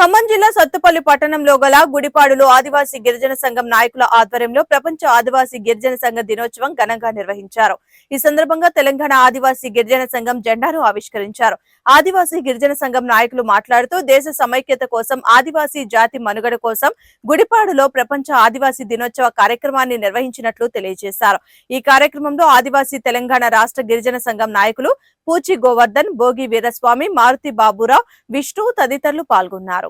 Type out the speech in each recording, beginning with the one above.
ఖమ్మం జిల్లా సత్తుపల్లి పట్టణంలో గల గుడిపాడులో ఆదివాసీ గిరిజన సంఘం నాయకుల ఆధ్వర్యంలో ప్రపంచ ఆదివాసీ గిరిజన సంఘ దినోత్సవం ఘనంగా నిర్వహించారు. ఈ సందర్భంగా తెలంగాణ ఆదివాసీ గిరిజన సంఘం జెండాను ఆవిష్కరించారు. ఆదివాసీ గిరిజన సంఘం నాయకులు మాట్లాడుతూ దేశ సమైక్యత కోసం ఆదివాసీ జాతి మనుగడ కోసం గుడిపాడులో ప్రపంచ ఆదివాసీ దినోత్సవ కార్యక్రమాన్ని నిర్వహించినట్లు తెలియజేశారు. ఈ కార్యక్రమంలో ఆదివాసీ తెలంగాణ రాష్ట్ర గిరిజన సంఘం నాయకులు పూచి గోవర్ధన్ భోగి వీరస్వామి మారుతి బాబురావు విష్ణు తదితరులు పాల్గొన్నారు.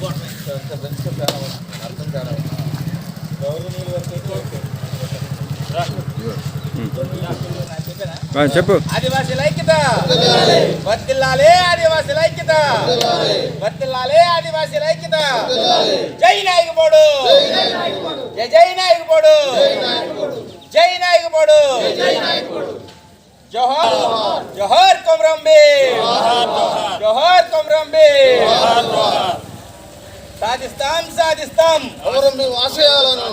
తిరుగు బాబు ఇటు చెప్పు ఆదివాసీ ఐక్యత వర్తిల్లాలే ఆదివాసీ ఐక్యత వర్తిల్లాలే ఆదివాసీ ఐక్యత జై నాయకుడు జై జై నాయకుడు జై నాయకుడు జోహార్ జోహార్ కొమరంబి జోహార్ కొమరంబి సాధిస్తాం సాధిస్తాం. గౌరవం మీ ఆశయాలను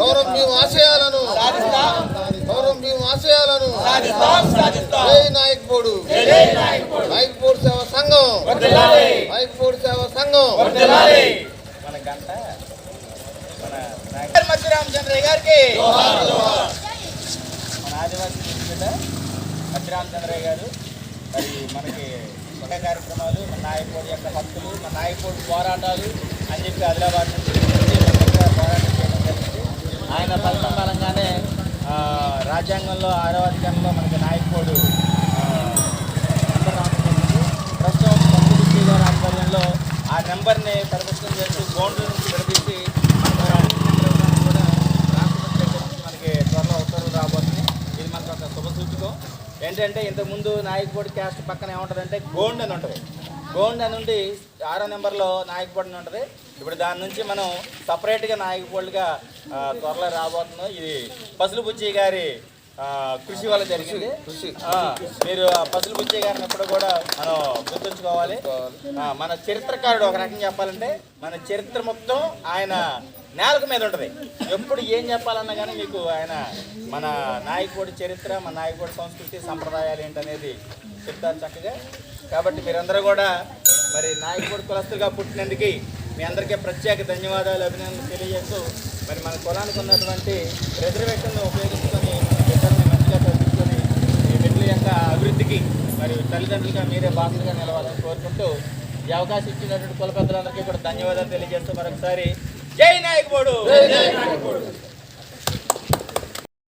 గౌరవం మీ ఆశయాలను సాధిస్తాం. గౌరవం మీ ఆశయాలను సాధిస్తాం సాధిస్తాం. జై నాయకుడు నాయక్పోడు. సేవ సంఘం. వర్తిల్లాలి నాయక్పోడు సేవ సంఘం. మన గంట. మన నాయకుడు మధ్య రామచంద్రయ్య గారికి. మన ఆదివాసీ బిడ్డ మధ్య రామచంద్రయ్య గారు. మరి మనకి ఒక కార్యక్రమాలు మన నాయకుడి యొక్క హక్కులు మన నాయకుడి పోరాటాలు అని చెప్పి ఆదిలాబాద్ నుంచి పోరాటం చేయడం జరిగింది. ఆయన ఫలితం బలంగానే రాజ్యాంగంలో ఆరో అధికారంలో మనకి నాయకుడు ప్రస్తుతం పంపిణీ గారి ఆధ్వర్యంలో ఆ నెంబర్ని పరిమితం చేస్తూ బౌండరీ నుంచి విడదీసి మనకు ఆ నెంబర్ ఇవ్వడానికి కూడా రాష్ట్రపతి దగ్గర నుంచి మనకి త్వరలో ఉత్తర్వులు రాబోతుంది ఇది మనకు ఒక శుభ సూచకం ఏంటంటే ఇంతకుముందు నాయకుడి క్యాస్ట్ పక్కన ఏముంటుందంటే గోండ్ అని ఉంటుంది. గోండ్ అని ఉండి ఆరో నెంబర్లో నాయకుడి అని ఉంటుంది. ఇప్పుడు దాని నుంచి మనం సపరేట్గా నాయకుడిగా త్వరలో రాబోతున్నాం ఇది పసులు బుచ్చి గారి ఆ, కృషి వల్ల జరిగింది. మీరు ఆ పసులు బుచ్చే గారిని ఎప్పుడు కూడా మనం గుర్తుంచుకోవాలి. మన చరిత్రకారుడు ఒక రకంగా చెప్పాలంటే మన చరిత్ర మొత్తం ఆయన నేలకు మీద ఉంటుంది. ఎప్పుడు ఏం చెప్పాలన్నా కానీ మీకు ఆయన మన నాయకుడి చరిత్ర మన నాయకుడి సంస్కృతి సంప్రదాయాలు ఏంటనేది చెప్తారు చక్కగా. కాబట్టి మీరందరూ కూడా మరి నాయకుడి కులస్తులుగా పుట్టినందుకు మీ అందరికీ ప్రత్యేక ధన్యవాదాలు అభినందనలు తెలియజేస్తూ మరి మన కులానికి ఉన్నటువంటి రిజర్వేషన్ను ఉపయోగించుకొని ఇద్దరిని మంచిగా చదువుకొని ఈ బిడ్డల యొక్క అభివృద్ధికి మరి తల్లిదండ్రులుగా మీరే బాధ్యతగా నిలవాలని కోరుకుంటూ ఈ అవకాశం ఇచ్చినటువంటి కుల పెద్దలందరికీ కూడా ధన్యవాదాలు తెలియజేస్తూ మరొకసారి జై నాయకుడు